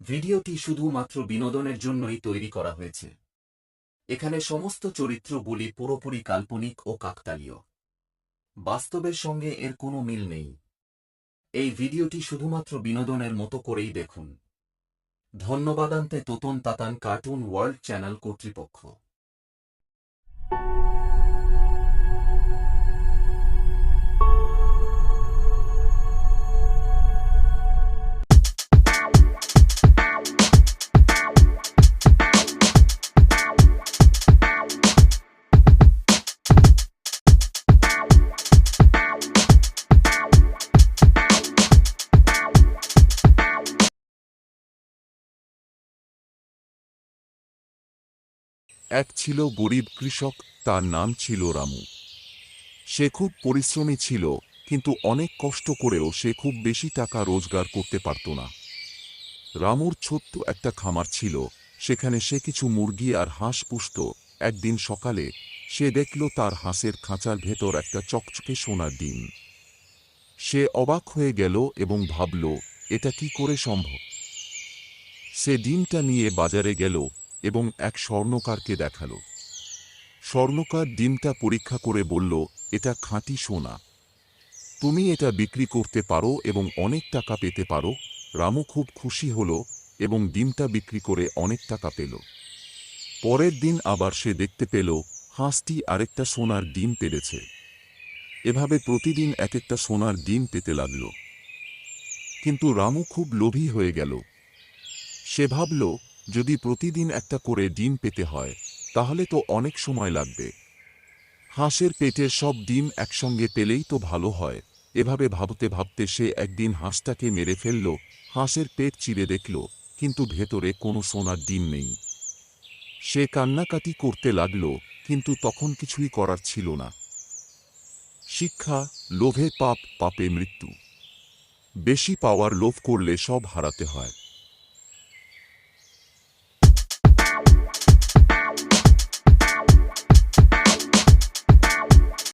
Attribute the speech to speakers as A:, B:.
A: ভিডিওটি শুধুমাত্র বিনোদনের জন্যই তৈরি করা হয়েছে। এখানে সমস্ত চরিত্রগুলি পুরোপুরি কাল্পনিক ও কাকতালীয়। বাস্তবের সঙ্গে এর কোনো মিল নেই। এই ভিডিওটি শুধুমাত্র বিনোদনের মতো করেই দেখুন। ধন্যবাদান্তে Totan Tatan cartoon world channel কর্তৃপক্ষ।
B: এক ছিল গরিব কৃষক, তার নাম ছিল রামু। সে খুব পরিশ্রমী ছিল, কিন্তু অনেক কষ্ট করেও সে খুব বেশি টাকা রোজগার করতে পারত না। রামুর ছোট্ট একটা খামার ছিল, সেখানে সে কিছু মুরগি আর হাঁস পুষত। একদিন সকালে সে দেখল তার হাঁসের খাঁচার ভেতর একটা চকচকে সোনার ডিম। সে অবাক হয়ে গেল এবং ভাবল, এটা কি করে সম্ভব? সে ডিমটা নিয়ে বাজারে গেল এবং এক স্বর্ণকারকে দেখাল। স্বর্ণকার ডিমটা পরীক্ষা করে বলল, এটা খাঁটি সোনা। তুমি এটা বিক্রি করতে পারো এবং অনেক টাকা পেতে পারো। রামু খুব খুশি হল এবং ডিমটা বিক্রি করে অনেক টাকা পেল। পরের দিন আবার সে দেখতে পেল, হাঁসটি আরেকটা সোনার ডিম পেরেছে এভাবে প্রতিদিন এক একটা সোনার ডিম পেতে লাগল। কিন্তু রামু খুব লোভী হয়ে গেল। সে ভাবল যদি প্রতিদিন একটা করে ডিম পেতে হয়, তাহলে তো অনেক সময় লাগবে। হাঁসের পেটের সব ডিম একসঙ্গে পেলেই তো ভালো হয়। এভাবে ভাবতে ভাবতে সে একদিন হাঁসটাকে মেরে ফেলল, হাঁসের পেট চিরে দেখল, কিন্তু ভেতরে কোনো সোনার ডিম নেই। সে কান্নাকাটি করতে লাগল, কিন্তু তখন কিছুই করার ছিল না। শিক্ষা, লোভে পাপ, পাপে মৃত্যু। বেশি পাওয়ার লোভ করলে সব হারাতে হয়।